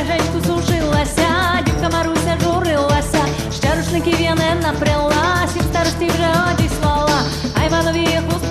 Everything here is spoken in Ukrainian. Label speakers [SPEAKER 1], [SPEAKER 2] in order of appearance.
[SPEAKER 1] береженьку сужилася, дівка Маруся журилася, ще рушників я не напряла, сім старості вже одіслала, а Іванові яку